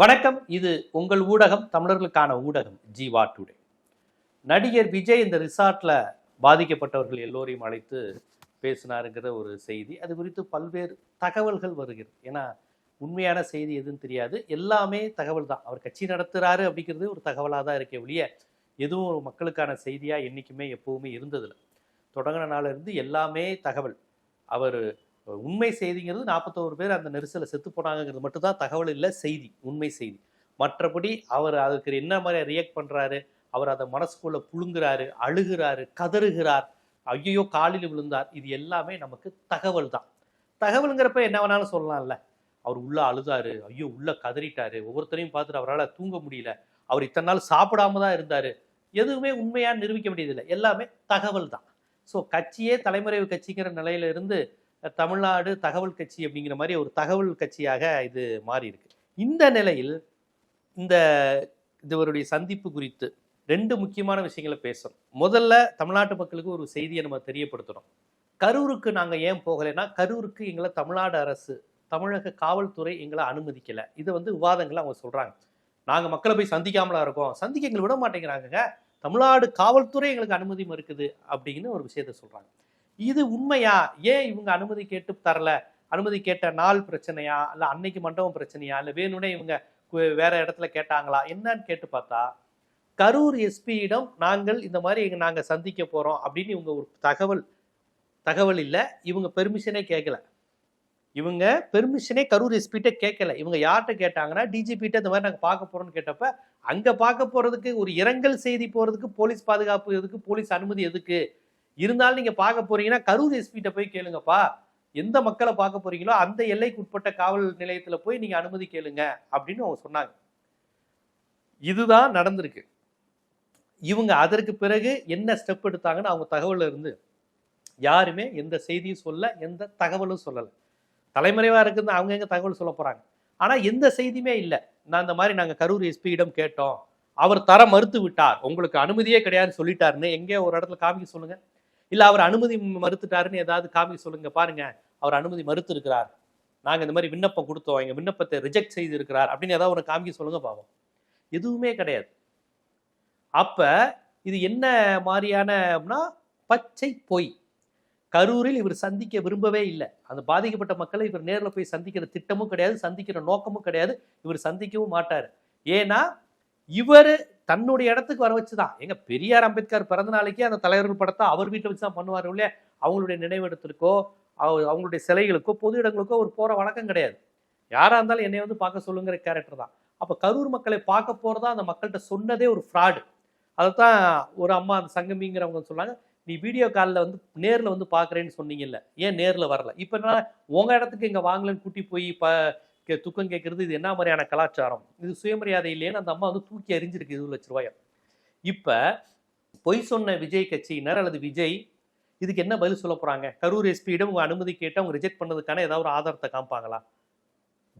வணக்கம். இது உங்கள் ஊடகம் தமிழர்களுக்கான ஊடகம் ஜீவா டுடே. நடிகர் விஜய் இந்த ரிசார்ட்ல பாதிக்கப்பட்டவர்கள் எல்லோரையும் அழைத்து பேசினாருங்கிற ஒரு செய்தி. அது குறித்து பல்வேறு தகவல்கள் வருகிறது. ஏன்னா உண்மையான செய்தி எதுன்னு தெரியாது. எல்லாமே தகவல் தான். அவர் கட்சி நடத்துகிறாரு அப்படிங்கிறது ஒரு தகவலாக தான் இருக்கே ஒழிய எதுவும் ஒரு மக்களுக்கான செய்தியாக என்றைக்குமே எப்பவுமே இருந்ததில்லை. தொடங்கின நாளிலிருந்து எல்லாமே தகவல். அவர் உண்மை செய்திங்கிறது நாற்பத்தோரு பேர் அந்த நெரிசலை செத்து போனாங்கிறது மட்டும்தான் தகவல் இல்லை செய்தி உண்மை செய்தி. மற்றபடி அவர் அதுக்கு என்ன மாதிரி ரியாக்ட் பண்ணுறாரு அவர் அதை மனசுக்குள்ளே புழுங்குறாரு அழுகிறாரு கதறுகிறார் ஐயோ காலில் விழுந்தார் இது எல்லாமே நமக்கு தகவல் தான். தகவலுங்கிறப்ப என்ன வேணாலும் சொல்லலாம்ல. அவர் உள்ள அழுதாரு ஐயோ உள்ள கதறிட்டாரு ஒவ்வொருத்தரையும் பார்த்துட்டு அவரால் தூங்க முடியல அவர் இத்தனை நாள் சாப்பிடாம தான் இருந்தார் எதுவுமே உண்மையாக நிரூபிக்க முடியதில்லை எல்லாமே தகவல் தான். ஸோ கட்சியே தலைமறைவு கட்சிங்கிற நிலையில இருந்து தமிழ்நாடு தகவல் கட்சி அப்படிங்கிற மாதிரி ஒரு தகவல் கட்சியாக இது மாறி இருக்கு இந்த நிலையில் இந்த இதுவருடைய சந்திப்பு குறித்து ரெண்டு முக்கியமான விஷயங்களை பேசணும். முதல்ல தமிழ்நாட்டு மக்களுக்கு ஒரு செய்தியை நம்ம தெரியப்படுத்தணும். கரூருக்கு நாங்கள் ஏன் போகலைன்னா கரூருக்கு எங்களை தமிழ்நாடு அரசு தமிழக காவல்துறை எங்களை அனுமதிக்கலை. இதை வந்து விவாதங்களை அவங்க சொல்கிறாங்க நாங்கள் மக்களை போய் சந்திக்காமலா இருக்கோம். சந்திக்க எங்களை விட மாட்டேங்கிறாங்க தமிழ்நாடு காவல்துறை எங்களுக்கு அனுமதி மறுக்குது அப்படின்னு ஒரு விஷயத்த சொல்கிறாங்க இது உண்மையா? ஏன் இவங்க அனுமதி கேட்டு தரல? அனுமதி கேட்ட நாள் பிரச்சனையா? இல்ல அன்னைக்கு மண்டபம் பிரச்சனையா? இல்ல வேணும்னே இவங்க வேற இடத்துல கேட்டாங்களா? என்னன்னு கேட்டு பார்த்தா கரூர் எஸ்பியிடம் நாங்கள் இந்த மாதிரி நாங்கள் நாங்க சந்திக்க போறோம் அப்படின்னு இவங்க ஒரு தகவல் தகவல் இல்ல. இவங்க பெர்மிஷனே கேட்கல இவங்க பெர்மிஷனே கரூர் எஸ்பிட்ட கேட்கல இவங்க யார்கிட்ட கேட்டாங்கன்னா டிஜிபிட்ட இந்த மாதிரி நாங்கள் பார்க்க போறோம்னு கேட்டப்ப அங்க பார்க்க போறதுக்கு ஒரு இரங்கல் செய்தி போறதுக்கு போலீஸ் பாதுகாப்பு எதுக்கு போலீஸ் அனுமதி எதுக்கு? இருந்தாலும் நீங்க பார்க்க போறீங்கன்னா கரூர் எஸ்பிட்ட போய் கேளுங்கப்பா. எந்த மக்களை பார்க்க போறீங்களோ அந்த எல்லைக்கு உட்பட்ட காவல் நிலையத்தில் போய் நீங்க அனுமதி கேளுங்க அப்படின்னு அவங்க சொன்னாங்க. இதுதான் நடந்திருக்கு. இவங்க அதற்கு பிறகு என்ன ஸ்டெப் எடுத்தாங்கன்னு அவங்க தகவலில் இருந்து யாருமே எந்த செய்தியும் சொல்ல எந்த தகவலும் சொல்லலை. தலைமறைவாக இருக்குது அவங்க எங்கே தகவல் சொல்ல போகிறாங்க ஆனால் எந்த செய்தியுமே இல்லை. நான் இந்த மாதிரி நாங்கள் கரூர் எஸ்பியிடம் கேட்டோம். அவர் தர மறுத்து விட்டார். உங்களுக்கு அனுமதியே கிடையாதுன்னு சொல்லிட்டாருன்னு எங்கே ஒரு இடத்துல காமிக்க சொல்லுங்கள் இல்ல அவர் அனுமதி மறுத்துட்டாருன்னு ஏதாவது காமி சொல்லுங்க பாருங்க. அவர் அனுமதி மறுத்து இருக்கிறார் நாங்க இந்த மாதிரி விண்ணப்பம் கொடுத்தோம். எங்க விண்ணப்பத்தை ரிஜெக்ட் செய்து இருக்கிறார் அப்படின்னு ஏதாவது ஒரு காமிக்க சொல்லுங்க பாவம். எதுவுமே கிடையாது. அப்ப இது என்ன மாதிரியான பச்சை பொய். கரூரில் இவர் சந்திக்க விரும்பவே இல்லை. அந்த பாதிக்கப்பட்ட மக்களை இவர் நேரில் போய் சந்திக்கிற திட்டமும் கிடையாது சந்திக்கிற நோக்கமும் கிடையாது. இவர் சந்திக்கவும் மாட்டார். ஏன்னா இவர் தன்னுடைய இடத்துக்கு வர வச்சுதான். எங்க பெரியார் அம்பேத்கர் பிறந்த நாளைக்கே அந்த தலைவர்கள் படத்தை அவர் வீட்டை வச்சு தான் பண்ணுவார் இல்லையா? அவங்களுடைய நினைவிடத்திற்கோ அவங்களுடைய சிலைகளுக்கோ பொது இடங்களுக்கோ ஒரு போற வழக்கம் கிடையாது. யாரா இருந்தாலும் என்னை வந்து பார்க்க சொல்லுங்கிற கேரக்டர் தான். அப்ப கரூர் மக்களை பார்க்க போறதா அந்த மக்கள்கிட்ட சொன்னதே ஒரு ஃப்ராடு அதைத்தான் ஒரு அம்மா அந்த சங்கமிங்கிறவங்க சொன்னாங்க நீ வீடியோ காலில் வந்து நேரில் வந்து பார்க்குறேன்னு சொன்னீங்கல்ல. ஏன் நேரில் வரல? இப்போ என்ன உங்கள் இடத்துக்கு இங்கே வாங்கலன்னு கூட்டி போய் ப துக்கம் கேட்கறது இது என்ன மாதிரியான கலாச்சாரம்? இது சுயமரியாதை இல்லையேன்னு அந்த அம்மா வந்து தூக்கி அறிஞ்சிருக்கு இருபது லட்ச ரூபாய் இப்போ பொய் சொன்ன விஜய் கட்சியினர் அல்லது விஜய் இதுக்கு என்ன பதில் சொல்ல போகிறாங்க கரூர் எஸ்பியிடம் உங்கள் அனுமதி கேட்டு அவங்க ரிஜெக்ட் பண்ணதுக்கான ஏதாவது ஒரு ஆதாரத்தை காமிப்பாங்களா?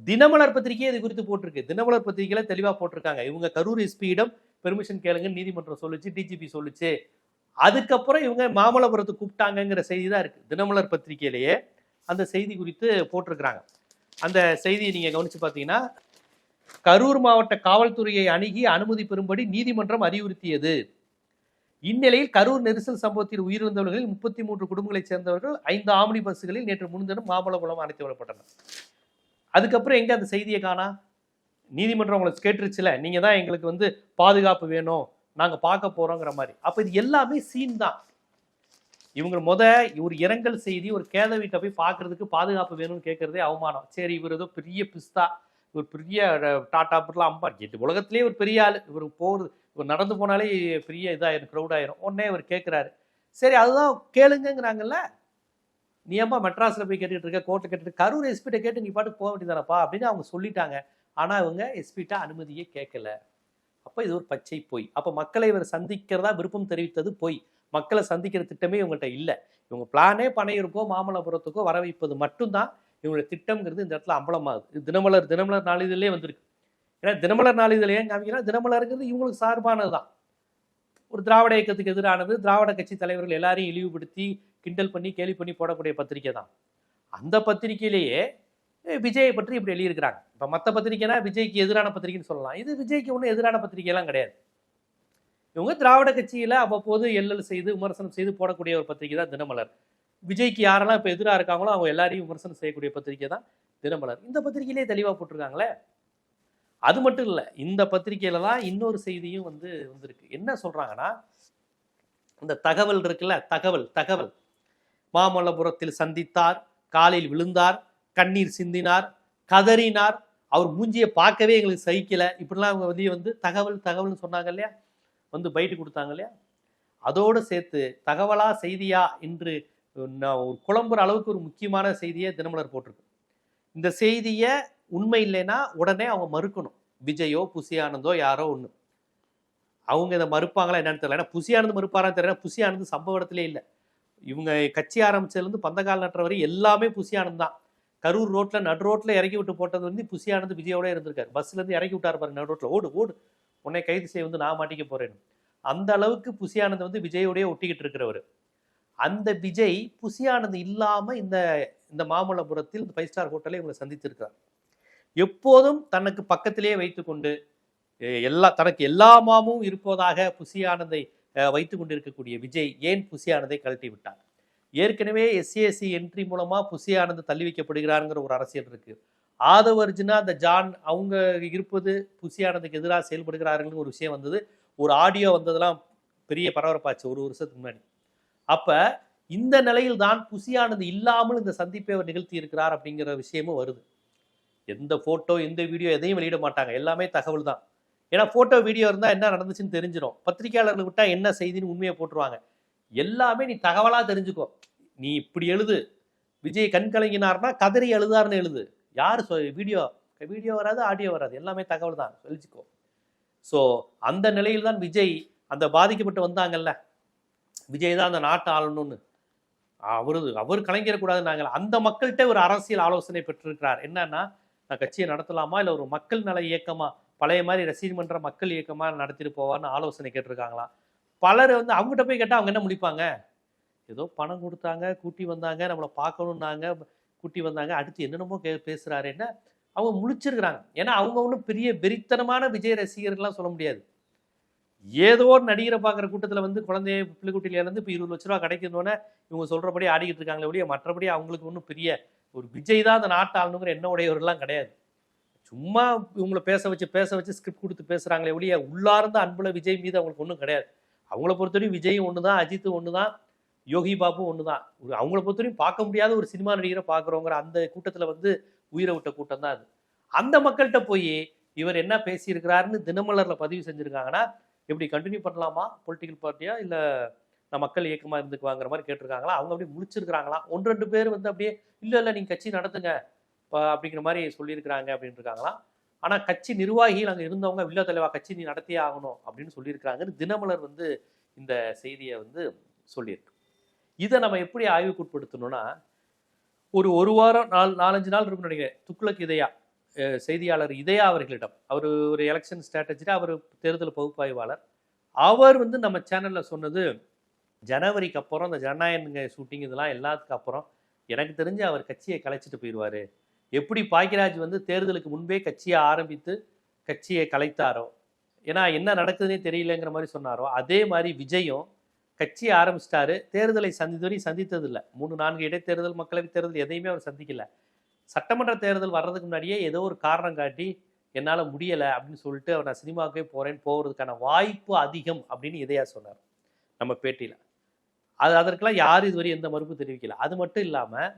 தினமலர் பத்திரிகையே இது குறித்து போட்டிருக்கு. தினமலர் பத்திரிகையில தெளிவாக போட்டிருக்காங்க. இவங்க கரூர் எஸ்பியிடம் பெர்மிஷன் கேளுங்க நீதிமன்றம் சொல்லிச்சு டிஜிபி சொல்லிச்சு. அதுக்கப்புறம் இவங்க மாமல்லபுரத்துக்கு கூப்பிட்டாங்கங்கிற செய்தி தான் இருக்குது தினமலர் பத்திரிகையிலேயே அந்த செய்தி குறித்து போட்டிருக்கிறாங்க. அந்த செய்தியை நீங்க கவனிச்சு பார்த்தீங்கன்னா கரூர் மாவட்ட காவல்துறையை அணுகி அனுமதி பெறும்படி நீதிமன்றம் அறிவுறுத்தியது. இந்நிலையில் கரூர் நெரிசல் சம்பவத்தில் உயிரிழந்தவர்களில் முப்பத்தி மூன்று குடும்பங்களைச் சேர்ந்தவர்கள் ஐந்து ஆம்னி பஸ்களில் நேற்று முன்தினம் மாமல்லபுரம் அழைத்து வரப்பட்டனர் அதுக்கப்புறம் எங்க அந்த செய்தியை காணா? நீதிமன்றம் உங்களை கேட்டுருச்சுல நீங்க தான் எங்களுக்கு வந்து பாதுகாப்பு வேணும் நாங்க பார்க்க போறோங்கிற மாதிரி. அப்ப இது எல்லாமே சீன் தான். இவங்க முத ஒரு இரங்கல் செய்தி ஒரு கேத வீட்டை போய் பார்க்கறதுக்கு பாதுகாப்பு வேணும்னு கேட்கறதே அவமானம். சரி இவர் ஏதோ பெரிய பிஸ்தா இவர் பெரிய டாட்டா டாடா அம்பா இது உலகத்திலே ஒரு பெரிய ஆள். இவர் போகிறது இவர் நடந்து போனாலே பெரிய இதாயிரும் க்ரௌட் ஆயிரும். உடனே இவர் கேட்குறாரு. சரி அதுதான் கேளுங்கங்கிறாங்கல்ல? நீ ஏன்பா மெட்ராஸில் போய் கேட்டுட்டு இருக்க கோர்ட்டில் கேட்டுட்டு கரூர் எஸ்பிட்ட கேட்டு நீ பாட்டுக்கு போக வேண்டியதானப்பா அப்படின்னு அவங்க சொல்லிட்டாங்க. ஆனால் இவங்க எஸ்பிட்ட அனுமதியே கேட்கல. அப்போ இது ஒரு பச்சை பொய். அப்போ மக்களை இவர் சந்திக்கிறதா விருப்பம் தெரிவித்தது பொய். மக்களை சந்திக்கிற திட்டமே இவங்கள்ட்ட இல்லை. இவங்க பிளானே பனையிருக்கோ மாமல்லபுரத்துக்கோ வர வைப்பது மட்டும்தான் இவங்களுடைய திட்டம்ங்கிறது இந்த இடத்துல அம்பலமாகுது. தினமலர் தினமலர் நாளிதழே வந்திருக்கு. ஏன்னா தினமலர் நாளிதழ் ஏன் காமிக்கிறா தினமலருங்கிறது இவங்களுக்கு சார்பானது தான். ஒரு திராவிட இயக்கத்துக்கு எதிரானது திராவிட கட்சி தலைவர்கள் எல்லாரையும் இழிவுபடுத்தி கிண்டல் பண்ணி கேலி பண்ணி போடக்கூடிய பத்திரிக்கை தான். அந்த பத்திரிக்கையிலேயே விஜயை பற்றி இப்படி எழுதியிருக்கிறாங்க. இப்போ மற்ற பத்திரிக்கைனா விஜய்க்கு எதிரான பத்திரிக்கைன்னு சொல்லலாம். இது விஜய்க்கு ஒன்றும் எதிரான பத்திரிக்கைலாம் கிடையாது. இவங்க திராவிட கட்சியில் அவ்வப்போது எல்லல் செய்து விமர்சனம் செய்து போடக்கூடிய ஒரு பத்திரிகை தான் தினமலர். விஜய்க்கு யாரெல்லாம் இப்போ எதிராக இருக்காங்களோ அவங்க எல்லாரையும் விமர்சனம் செய்யக்கூடிய பத்திரிகை தான் தினமலர். இந்த பத்திரிகையிலே தெளிவாக போட்டிருக்காங்களே? அது மட்டும் இல்லை இந்த பத்திரிகையில தான் இன்னொரு செய்தியும் வந்து வந்திருக்கு. என்ன சொல்கிறாங்கன்னா இந்த தகவல் இருக்குல்ல தகவல் தகவல். மாமல்லபுரத்தில் சந்தித்தார் காலில் விழுந்தார் கண்ணீர் சிந்தினார் கதறினார். அவர் மூஞ்சியை பார்க்கவே எங்களுக்கு சகிக்கலை. இப்படிலாம் அவங்க வந்து வந்து தகவல் தகவல்னு சொன்னாங்க இல்லையா? வந்து பைட்டு கொடுத்தாங்க இல்லையா? அதோடு சேர்த்து தகவலா செய்தியா என்று நான் ஒரு குழம்புற அளவுக்கு ஒரு முக்கியமான செய்தியை தினமலர் போட்டிருக்கு. இந்த செய்தியை உண்மை இல்லைன்னா உடனே அவங்க மறுக்கணும். விஜயோ புசியானந்தோ யாரோ ஒன்று அவங்க இதை மறுப்பாங்களா என்னன்னு தெரியல. ஏன்னா புசி மறுப்பாரான்னு தெரியல. புசி சம்பவ இடத்துல இல்லை. இவங்க கட்சி ஆரம்பிச்சதுலேருந்து பந்தகால் நட்டுற வரை எல்லாமே புசி தான். கரூர் ரோட்டில் நடு ரோட்டில் இறக்கி விட்டு போட்டது வந்து புசி விஜயோட இருந்திருக்காரு. பஸ்லேருந்து இறக்கி விட்டாரு பாருங்க நடு ரோட்டில் ஓடு ஓடு. உன்னை கைது செய்ய வந்து நான் மாட்டிக்க போறேன் அந்த அளவுக்கு புசியானந்த் வந்து விஜயோடய ஒட்டிக்கிட்டு இருக்கிறவர். அந்த விஜய் புசியானந்த் இல்லாமல் இந்த இந்த மாமல்லபுரத்தில் இந்த ஃபைவ் ஸ்டார் ஹோட்டலை இவங்களை சந்தித்திருக்கிறார். எப்போதும் தனக்கு பக்கத்திலேயே வைத்துக்கொண்டு எ- எல்லா தனக்கு எல்லா மாமும் இருப்பதாக புசியானந்தை வைத்து கொண்டிருக்கக்கூடிய விஜய் ஏன் புசியானந்தை கழட்டி விட்டார்? ஏற்கனவே எஸ்சிஎஸ்சி என்ட்ரி மூலமாக புசியானந்த் தள்ளி வைக்கப்படுகிறாருங்கிற ஒரு அரசியல் இருக்குது ஆதவ அர்ஜுனா அந்த ஜான் அவங்க இருப்பது புசியானதுக்கு எதிராக செயல்படுகிறார்கள்னு ஒரு விஷயம் வந்தது. ஒரு ஆடியோ வந்ததெல்லாம் பெரிய பரபரப்பாச்சு ஒரு வருஷத்துக்கு முன்னாடி. அப்போ இந்த நிலையில் தான் புசியானது இல்லாமல் இந்த சந்திப்பை அவர் நிகழ்த்தி இருக்கிறார் அப்படிங்கிற விஷயமும் வருது. எந்த ஃபோட்டோ எந்த வீடியோ எதையும் வெளியிட மாட்டாங்க. எல்லாமே தகவல் தான். ஏன்னா ஃபோட்டோ வீடியோ இருந்தால் என்ன நடந்துச்சுன்னு தெரிஞ்சிடும் பத்திரிகையாளர்கள் விட்டால் என்ன செய்தின்னு உண்மையை போட்டுருவாங்க. எல்லாமே நீ தகவலாக தெரிஞ்சுக்கோ. நீ இப்படி எழுது. விஜய் கண் கலங்கினார்னா கதறி எழுதாருன்னு எழுது. யார் வீடியோ வீடியோ வராது ஆடியோ வராது. எல்லாமே தகவல் தான். தெரிஞ்சுக்கோ ஸோ அந்த நிலையில் தான் விஜய் அந்த பாதிக்கப்பட்டு வந்தாங்கல்ல. விஜய் தான் அந்த நாட்டை ஆளணும்னு. அவரு அவர் கலைஞரக்கூடாதுன்னாங்க அந்த மக்கள்கிட்ட ஒரு அரசியல் ஆலோசனை பெற்றிருக்கிறார். என்னன்னா நான் கட்சியை நடத்தலாமா? இல்லை ஒரு மக்கள் நல இயக்கமா பழைய மாதிரி ரசிகர் பண்ணுற மக்கள் இயக்கமாக நடத்திட்டு போவான்னு ஆலோசனை கேட்டிருக்காங்களாம் பலர் வந்து அவங்ககிட்ட போய் கேட்டால் அவங்க என்ன முடிப்பாங்க? ஏதோ பணம் கொடுத்தாங்க கூட்டி வந்தாங்க நம்மளை பார்க்கணுன்னாங்க கூட்டி வந்தாங்க அடுத்து என்னென்னமோ கே பேசுகிறாருன்னா அவங்க முழிச்சிருக்கிறாங்க. ஏன்னா அவங்க ஒன்றும் பெரிய வெறித்தனமான விஜய் ரசிகர்கள்லாம் சொல்ல முடியாது. ஏதோ ஒரு நடிகரை பார்க்குற கூட்டத்தில் வந்து குழந்தைய பிள்ளைக்குட்டிலேருந்து இப்போ இருபது லட்ச ரூபா கிடைக்கணுன்னே இவங்க சொல்கிறபடி ஆடிக்கிட்டு இருக்காங்களே ஒழிய மற்றபடி அவங்களுக்கு ஒன்றும் பெரிய ஒரு விஜய் தான் அந்த நாட்டு ஆளணுங்கிற எண்ண உடையவர்கள்லாம் கிடையாது. சும்மா இவங்களை பேச வச்சு பேச வச்சு ஸ்கிரிப்ட் கொடுத்து பேசுகிறாங்களே ஒழிய உள்ளார்ந்த அன்புல விஜய் மீது அவங்களுக்கு ஒன்றும் கிடையாது. அவங்கள பொறுத்தவரையும் விஜய் ஒன்று தான் அஜித்து ஒன்று தான் யோகி பாபு ஒன்று தான் ஒரு அவங்கள பொறுத்தவரையும் பார்க்க முடியாத ஒரு சினிமா நடிகரை பார்க்குறோங்கிற அந்த கூட்டத்தில் வந்து உயிரை விட்ட கூட்டம் தான் அது. அந்த மக்கள்கிட்ட போய் இவர் என்ன பேசியிருக்கிறாருன்னு தினமலரில் பதிவு செஞ்சுருக்காங்கன்னா எப்படி கண்டினியூ பண்ணலாமா? பொலிட்டிக்கல் பார்ட்டியாக இல்லை நான் மக்கள் இயக்கமாக இருந்துக்குவாங்கிற மாதிரி கேட்டிருக்காங்களா? அவங்க அப்படியே முடிச்சிருக்கிறாங்களா ஒன்று ரெண்டு பேர் வந்து அப்படியே இல்லை இல்லை நீங்கள் கட்சி நடத்துங்க. இப்போ அப்படிங்கிற மாதிரி சொல்லியிருக்கிறாங்க அப்படின்னு இருக்காங்களா ஆனால் கட்சி நிர்வாகிகள் அங்கே இருந்தவங்க வில்லா தலைவா கட்சி நீ நடத்தியே ஆகணும் அப்படின்னு சொல்லியிருக்கிறாங்கன்னு தினமலர் வந்து இந்த செய்தியை வந்து சொல்லியிருக்கு. இதை நம்ம எப்படி ஆய்வுக்கு உட்படுத்தணும்னா ஒரு ஒரு வாரம் நாலு நாலஞ்சு நாள் இருக்கும் நினைக்கிறேன். துக்ளக் இதயா செய்தியாளர் இதயா அவர்களிடம். அவர் ஒரு எலெக்ஷன் ஸ்ட்ராட்டஜியில் அவர் தேர்தல் பகுப்பாய்வாளர். அவர் வந்து நம்ம சேனலில் சொன்னது ஜனவரிக்கு அப்புறம் இந்த ஜனநாயக ஷூட்டிங் இதெல்லாம் எல்லாத்துக்கு அப்புறம் எனக்கு தெரிஞ்சு அவர் கட்சியை கலைச்சிட்டு போயிடுவார். எப்படி பாக்கியராஜ் வந்து தேர்தலுக்கு முன்பே கட்சியை ஆரம்பித்து கட்சியை கலைத்தாரோ ஏன்னா என்ன நடக்குதுன்னே தெரியலங்கிற மாதிரி சொன்னாரோ அதே மாதிரி விஜயும் கட்சி ஆரம்பிச்சிட்டாரு. தேர்தலை சந்தித்தவரை சந்தித்ததில்லை. மூணு நான்கு இடைத்தேர்தல் மக்களவைத் தேர்தல் எதையுமே அவர் சந்திக்கல. சட்டமன்ற தேர்தல் வர்றதுக்கு முன்னாடியே ஏதோ ஒரு காரணம் காட்டி என்னால் முடியலை அப்படின்னு சொல்லிட்டு அவர் நான் சினிமாவுக்கே போகிறேன்னு போகிறதுக்கான வாய்ப்பு அதிகம் அப்படின்னு இதையா சொன்னார். நம்ம பேட்டியில். அது அதற்கெல்லாம் யாரும் இதுவரை எந்த மறுப்பு தெரிவிக்கல. அது மட்டும் இல்லாமல்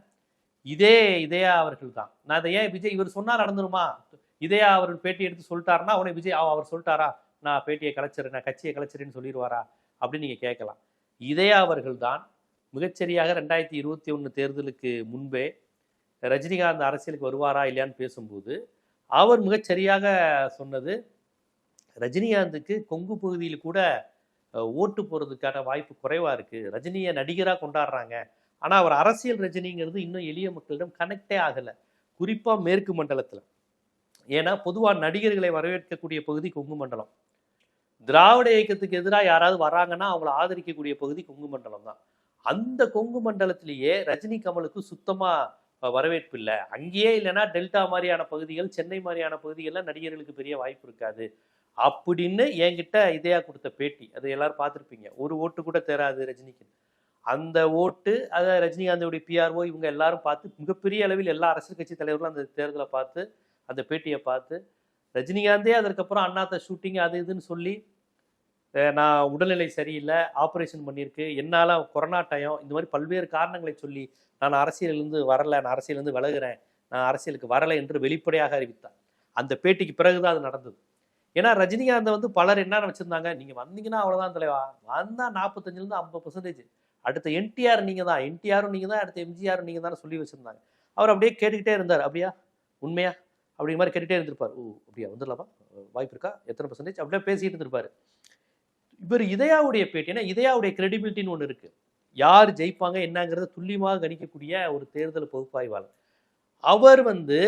இதே இதயா அவர்கள் தான். நான் இதை ஏன் விஜய் இவர் சொன்னால் நடந்துருமா? இதயா அவர் பேட்டி எடுத்து சொல்லிட்டாருன்னா அவனை விஜய் அவர் சொல்லிட்டாரா? நான் பேட்டியை கலைச்சிறேன் நான் கட்சியை கலைச்சிறேன்னு சொல்லிடுவாரா? அப்படின்னு நீங்கள் கேட்கலாம். இதயா அவர்கள்தான். மிகச்சரியாக ரெண்டாயிரத்தி இருபத்தி ஒன்று தேர்தலுக்கு முன்பே ரஜினிகாந்த் அரசியலுக்கு வருவாரா இல்லையான்னு பேசும்போது அவர் மிகச்சரியாக சொன்னது ரஜினிகாந்துக்கு கொங்கு பகுதியில் கூட ஓட்டு போகிறதுக்கான வாய்ப்பு குறைவாக இருக்குது ரஜினியை நடிகராக கொண்டாடுறாங்க. ஆனால் அவர் அரசியல் ரஜினிங்கிறது இன்னும் எளிய மக்களிடம் கனெக்டே ஆகலை. குறிப்பாக மேற்கு மண்டலத்தில். ஏன்னா பொதுவாக நடிகர்களை வரவேற்கக்கூடிய பகுதி கொங்கு மண்டலம். திராவிட இயக்கத்துக்கு எதிராக யாராவது வராங்கன்னா அவங்கள ஆதரிக்கக்கூடிய பகுதி கொங்கு மண்டலம் தான். அந்த கொங்கு மண்டலத்திலேயே ரஜினி கமலுக்கு சுத்தமாக வரவேற்பு இல்லை. அங்கேயே இல்லைன்னா டெல்டா மாதிரியான பகுதிகள் சென்னை மாதிரியான பகுதிகளில் நடிகர்களுக்கு பெரிய வாய்ப்பு இருக்காது. அப்படின்னு என்கிட்ட இதையா கொடுத்த பேட்டி அது எல்லாரும் பார்த்துருப்பீங்க. ஒரு ஓட்டு கூட தேராது ரஜினிக்கு. அந்த ஓட்டு அதை ரஜினிகாந்தோடைய பிஆர்ஓ இவங்க எல்லாரும் பார்த்து மிகப்பெரிய அளவில் எல்லா அரசியல் கட்சி தலைவர்களும் அந்த தேர்தலை பார்த்து அந்த பேட்டியை பார்த்து ரஜினிகாந்தே அதற்கப்புறம் அண்ணாத்த ஷூட்டிங் அது இதுன்னு சொல்லி நான் உடல்நிலை சரியில்லை ஆப்ரேஷன் பண்ணியிருக்கு. என்னால் கொரோனா டயம் இந்த மாதிரி பல்வேறு காரணங்களை சொல்லி நான் அரசியலிருந்து வரலை நான் அரசியலிருந்து விலகுறேன் நான் அரசியலுக்கு வரலை என்று வெளிப்படையாக அறிவித்தார். அந்த பேட்டிக்கு பிறகுதான் அது நடந்தது. ஏன்னா ரஜினிகாந்தை வந்து பலர் என்ன வச்சிருந்தாங்க நீங்கள் வந்தீங்கன்னா அவ்வளோதான் தலைவா. வந்தால் நாற்பத்தஞ்சிலேருந்து ஐம்பது பர்சன்டேஜ் அடுத்த என்டிஆர் நீங்கள் தான். என்டிஆரும் நீங்கள் தான் அடுத்த எம்ஜிஆரும் நீங்கள் தான் சொல்லி வச்சுருந்தாங்க. அவர் அப்படியே கேட்டுக்கிட்டே இருந்தார். அப்படியா? உண்மையா? அப்படிங்கிற மாதிரி கேட்டுகிட்டே இருந்திருப்பார். ஓ அப்படியா? வந்துடலாமா? வாய்ப்பு இருக்கா? எத்தனை பர்சன்டேஜ் அப்படியே பேசிட்டு இருந்திருப்பார். இவர் இதயாவுடைய பேட்டி ஏன்னா இதயாவுடைய கிரெடிபிலிட்டின்னு ஒன்று இருக்குது யார் ஜெயிப்பாங்க என்னங்கிறத துல்லியமாக கணிக்கக்கூடிய ஒரு தேர்தல் பகுப்பாய்வாளர். அவர் வந்து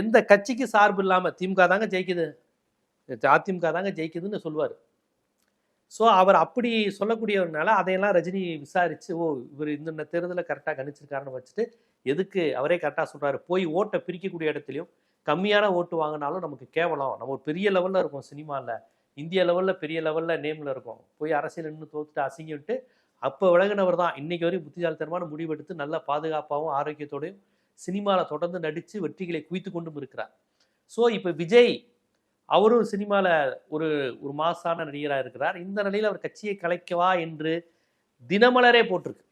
எந்த கட்சிக்கு சார்பு இல்லாமல் திமுக தாங்க ஜெயிக்குது. அதிமுக தாங்க ஜெயிக்குதுன்னு சொல்லுவார். ஸோ அவர் அப்படி சொல்லக்கூடியவர்னால அதையெல்லாம் ரஜினி விசாரித்து ஓ இவர் இந்த தேர்தலில் கரெக்டாக கணிச்சிருக்காருன்னு வச்சுட்டு எதுக்கு அவரே கரெக்டாக சொல்கிறாரு போய் ஓட்டை பிரிக்கக்கூடிய இடத்துலையும் கம்மியான ஓட்டு வாங்கினாலும் நமக்கு கேவலம். நம்ம ஒரு பெரிய லெவலில் இருக்கும் சினிமாவில் இந்திய லெவலில் பெரிய லெவலில் நேமில் இருக்கும். போய் அரசியல் நின்று தோத்துட்டு அசிங்கிட்டு அப்போ விலகினவர் தான். இன்னைக்கு வரையும் புத்திசாலித்தனமான முடிவெடுத்து நல்ல பாதுகாப்பாகவும் ஆரோக்கியத்தோடையும் சினிமாவில் தொடர்ந்து நடித்து வெற்றிகளை குவித்து கொண்டும் இருக்கிறார். ஸோ இப்போ விஜய் அவரும் சினிமாவில் ஒரு ஒரு மாசான நடிகராக இருக்கிறார். இந்த நிலையில் அவர் கட்சியை கலைக்கவா என்று தினமலரே போட்டிருக்கு.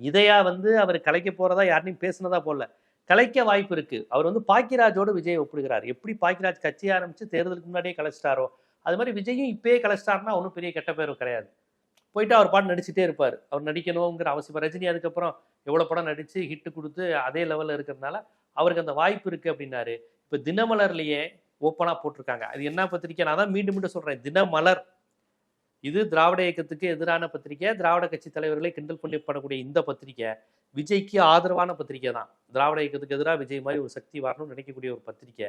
இதையா வந்து அவர் கலைக்க போகிறதா யாரையும் பேசினதா போல கலைக்க வாய்ப்பு இருக்குது அவர் வந்து பாக்கியராஜோட விஜய் ஒப்பிடுகிறார். எப்படி பாக்கியராஜ் கட்சி ஆரம்பித்து தேர்தலுக்கு முன்னாடியே கலைச்சிட்டாரோ அது மாதிரி விஜயும் இப்பயே கலைச்சிட்டார்னா ஒன்றும் பெரிய கெட்ட பேரும் கிடையாது. போயிட்டு அவர் பாட்டு நடிச்சுட்டே இருப்பார். அவர் நடிக்கணுங்கிற அவசியம் ரஜினி அதுக்கப்புறம் எவ்வளோ படம் நடித்து ஹிட்டு கொடுத்து அதே லெவலில் இருக்கிறதுனால அவருக்கு அந்த வாய்ப்பு இருக்குது அப்படின்னாரு. இப்போ தினமலர்லேயே ஓப்பனாக போட்டிருக்காங்க. அது என்ன பத்திரிக்கை? நான் தான் மீண்டும் மீண்டும் சொல்கிறேன் தினமலர். இது திராவிட இயக்கத்துக்கு எதிரான பத்திரிக்கை. திராவிட கட்சி தலைவர்களை கிண்டல் பண்ணப்படக்கூடிய இந்த பத்திரிக்கை விஜய்க்கு ஆதரவான பத்திரிக்கை தான். திராவிட இயக்கத்துக்கு எதிராக விஜய் மாதிரி ஒரு சக்தி வரணும்னு நினைக்கக்கூடிய ஒரு பத்திரிக்கை.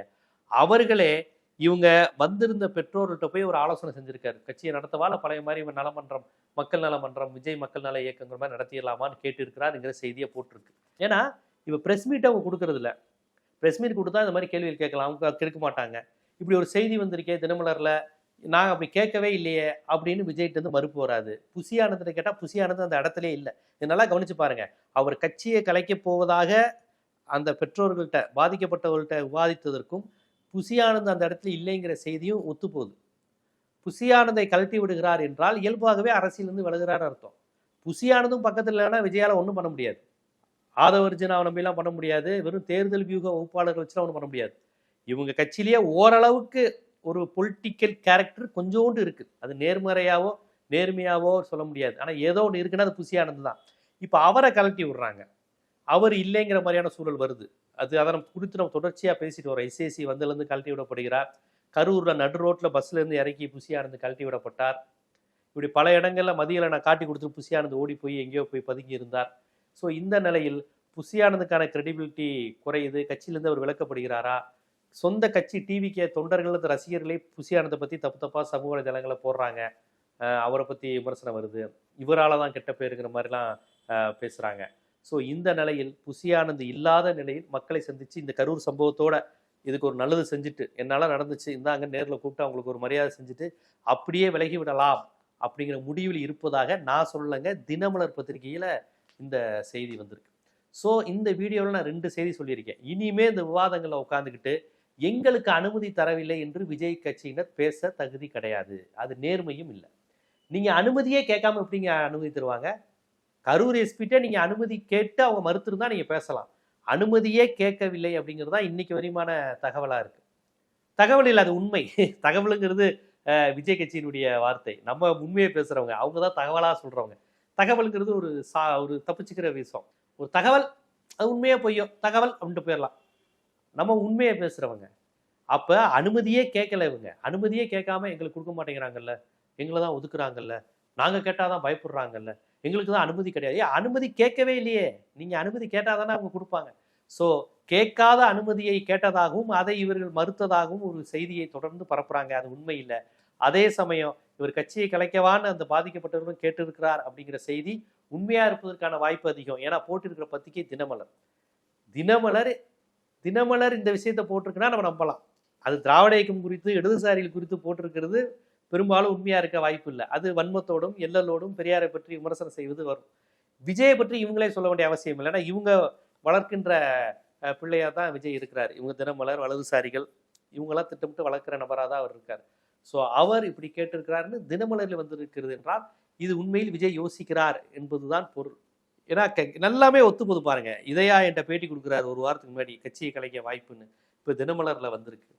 அவர்களே இவங்க வந்திருந்த பெற்றோர்கிட்ட போய் ஒரு ஆலோசனை செஞ்சிருக்காரு. கட்சியை நடத்தவால பழைய மாதிரி இவன் நலமன்றம் மக்கள் நலமன்றம் விஜய் மக்கள் நல இயக்கங்கிற மாதிரி நடத்திடலாமான்னு கேட்டு இருக்கிறாருங்கிற செய்தியை போட்டிருக்கு. ஏன்னா இவ பிரஸ் மீட் அவங்க கொடுக்கறது இல்லை ப்ரெஸ் மீட் கொடுத்தா இந்த மாதிரி கேள்விகள் கேட்கலாம். அவங்க கேட்க மாட்டாங்க. இப்படி ஒரு செய்தி வந்திருக்கே தினமலரில் நான் அப்படி கேட்கவே இல்லையே அப்படின்னு விஜய்கிட்ட இருந்து மறுப்பு வராது. புசியானந்தை கேட்டால் புசியானது அந்த இடத்துல இல்லை. இது நல்லா கவனிச்சு பாருங்க. அவர் கட்சியை கலைக்க போவதாக அந்த பெற்றோர்கள்ட்ட பாதிக்கப்பட்டவர்கள்ட்ட விவாதித்ததற்கும் புசியானந்த் அந்த இடத்துல இல்லைங்கிற செய்தியும் ஒத்துப்போகுது. புசியானந்தை கழட்டி விடுகிறார் என்றால் இயல்பாகவே அரசியலிருந்து விலகிறார் அர்த்தம். புசியானதும் பக்கத்தில் இல்லைன்னா விஜயால ஒன்றும் பண்ண முடியாது. ஆதவர்ஜன் அவனை நம்பிலாம் பண்ண முடியாது. வெறும் தேர்தல் வியூக வகுப்பாளர்கள் வச்சுலாம் ஒன்றும் பண்ண முடியாது. இவங்க கட்சியிலேயே ஓரளவுக்கு ஒரு பொலிட்டிக்கல் கேரக்டர் கொஞ்சோண்டு இருக்குது அது நேர்மறையாவோ நேர்மையாவோ சொல்ல முடியாது. ஆனால் ஏதோ ஒன்று இருக்குன்னா அது புசியானது தான் இப்போ அவரை கலட்டி விடுறாங்க. அவர் இல்லைங்கிற மாதிரியான சூழல் வருது. அது அதை நம்ம குறித்து நம்ம தொடர்ச்சியாக பேசிட்டு வரோம். எஸ்ஏசி வந்திலிருந்து கழட்டி விடப்படுகிறார். கரூரில் நடு ரோட்டில் பஸ்லேருந்து இறக்கி புசியானது கழட்டி விடப்பட்டார். இப்படி பல இடங்களில் மதியில் நான் காட்டி கொடுத்து புசியானது ஓடி போய் எங்கேயோ போய் பதுங்கி இருந்தார். ஸோ இந்த நிலையில் புசியானதுக்கான கிரெடிபிலிட்டி குறையுது. கட்சியிலேருந்து அவர் விளக்கப்படுகிறாரா? சொந்த கட்சி டிவிக்கே தொண்டர்கள் ரசிகர்களே புசியானதை பற்றி தப்பு தப்பாக சமூக வலைதளங்களை போடுறாங்க. அவரை பற்றி விமர்சனம் வருது. இவரால் தான் கெட்ட பேருங்கிற மாதிரிலாம் பேசுகிறாங்க ஸோ இந்த நிலையில் புசியானந்து இல்லாத நிலையில் மக்களை சந்தித்து இந்த கரூர் சம்பவத்தோட இதுக்கு ஒரு நல்லது செஞ்சுட்டு என்னால் நடந்துச்சு இந்தாங்க நேரில் கூப்பிட்டு அவங்களுக்கு ஒரு மரியாதை செஞ்சுட்டு அப்படியே விலகி விடலாம் அப்படிங்கிற முடிவில் இருப்பதாக நான் சொல்லலைங்க. தினமலர் பத்திரிகையில் இந்த செய்தி வந்திருக்கு. ஸோ இந்த வீடியோவில் நான் ரெண்டு செய்தி சொல்லியிருக்கேன். இனிமே இந்த விவாதங்களில் உட்காந்துக்கிட்டு எங்களுக்கு அனுமதி தரவில்லை என்று விஜய் கட்சியினர் பேச தகுதி கிடையாது. அது நேர்மையும் இல்லை. நீங்கள் அனுமதியே கேட்காம எப்படிங்க அனுமதி தருவாங்க? கரூர் எஸ்பிட்ட நீங்கள் அனுமதி கேட்டு அவங்க மறுத்திருந்தா நீங்கள் பேசலாம். அனுமதியே கேட்கவில்லை அப்படிங்கிறது தான் இன்னைக்கு வரையுமான தகவலாக இருக்குது தகவல் இல்லை அது உண்மை. தகவலுங்கிறது விஜய் கட்சியினுடைய வார்த்தை. நம்ம உண்மையை பேசுகிறவங்க அவங்க தான் தகவலாக சொல்கிறவங்க தகவலுங்கிறது ஒரு சா ஒரு தப்பிச்சுக்கிற விஷயம். ஒரு தகவல் அது உண்மையே பொய்யோ தகவல் அப்படின்ட்டு போயிடலாம். நம்ம உண்மையை பேசுகிறவங்க அப்போ அனுமதியே கேட்கல இவங்க. அனுமதியே கேட்காம எங்களுக்கு கொடுக்க மாட்டேங்கிறாங்கல்ல. எங்களை தான் ஒதுக்குறாங்கல்ல. நாங்கள் கேட்டால் தான் பயப்படுறாங்கல்ல. எங்களுக்கு தான் அனுமதி கிடையாது. ஏன் அனுமதி கேட்கவே இல்லையே. நீங்கள் அனுமதி கேட்டால் தானே அவங்க கொடுப்பாங்க. ஸோ கேட்காத அனுமதியை கேட்டதாகவும் அதை இவர்கள் மறுத்ததாகவும் ஒரு செய்தியை தொடர்ந்து பரப்புறாங்க. அது உண்மை இல்லை. அதே சமயம் இவர் கட்சியை கலைக்கவான்னு அந்த பாதிக்கப்பட்டவர்களும் கேட்டிருக்கிறார் அப்படிங்கிற செய்தி உண்மையாக இருப்பதற்கான வாய்ப்பு அதிகம். ஏன்னா போட்டிருக்கிற பத்திரிகை தினமலர். தினமலர் தினமலர் இந்த விஷயத்தை போட்டிருக்குன்னா நம்ம நம்பலாம். அது திராவிட இயக்கம் குறித்து இடதுசாரிகள் குறித்து போட்டிருக்கிறது பெரும்பாலும் உண்மையாக இருக்க வாய்ப்பு இல்லை. அது வன்மத்தோடும் எல்லலோடும் பெரியாரை பற்றி விமர்சனம் செய்வது வரும். விஜயை பற்றி இவங்களே சொல்ல வேண்டிய அவசியம் இல்லை. ஏன்னா இவங்க வளர்க்கின்ற பிள்ளையாக தான் விஜய் இருக்கிறார். இவங்க தினமலர் வலதுசாரிகள் இவங்களாம் திட்டமிட்டு வளர்க்குற நபராக தான் அவர் இருக்கார். ஸோ அவர் இப்படி கேட்டிருக்கிறாருன்னு தினமலரில் வந்திருக்கிறது என்றால் இது உண்மையில் விஜய் யோசிக்கிறார் என்பதுதான் பொருள். ஏன்னா க- நல்லாமே ஒத்து பாருங்க. இதையா என்கிட்ட பேட்டி கொடுக்குறாரு ஒரு வாரத்துக்கு முன்னாடி கட்சியை கலைக்க வாய்ப்புன்னு. இப்போ தினமலரில் வந்திருக்கு.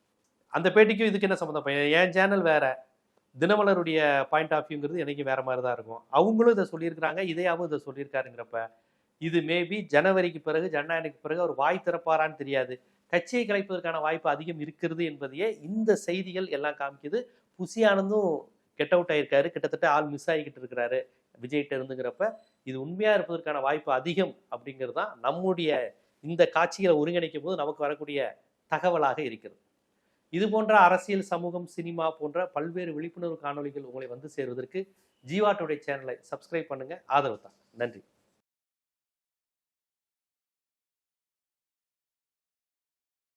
அந்த பேட்டிக்கும் இதுக்கு என்ன சம்மந்தம் என் சேனல் வேற. தினமலருடைய பாயிண்ட் ஆஃப் வியூங்கிறது எனக்கு வேற மாதிரி தான் இருக்கும். அவங்களும் இதை சொல்லியிருக்கிறாங்க இதையாவும் இதை சொல்லியிருக்காருங்கிறப்ப இது மேபி ஜனவரிக்கு பிறகு ஜனநாயகத்துக்கு பிறகு அவர் வாய் திறப்பாரான்னு தெரியாது. கட்சியை கலைப்பதற்கான வாய்ப்பு அதிகம் இருக்கிறது என்பதையே இந்த செய்திகள் எல்லாம் காமிக்குது. புசி ஆனந்தும் கெட் அவுட் ஆயிருக்காரு. கிட்டத்தட்ட ஆள் மிஸ் ஆகிக்கிட்டு இருக்கிறாரு விஜய்கிட்ட இருந்துங்கிறப்ப. இது உண்மையா இருப்பதற்கான வாய்ப்பு அதிகம் அப்படிங்கிறது தான் நம்முடைய இந்த காட்சிகளை ஒருங்கிணைக்கும் போது நமக்கு வரக்கூடிய தகவலாக இருக்கிறது. இது போன்ற அரசியல் சமூகம் சினிமா போன்ற பல்வேறு விழிப்புணர்வு காணொளிகள் உங்களை வந்து சேருவதற்கு ஜீவாட்டோடைய சேனலை சப்ஸ்கிரைப் பண்ணுங்க. ஆதரவு தான். நன்றி.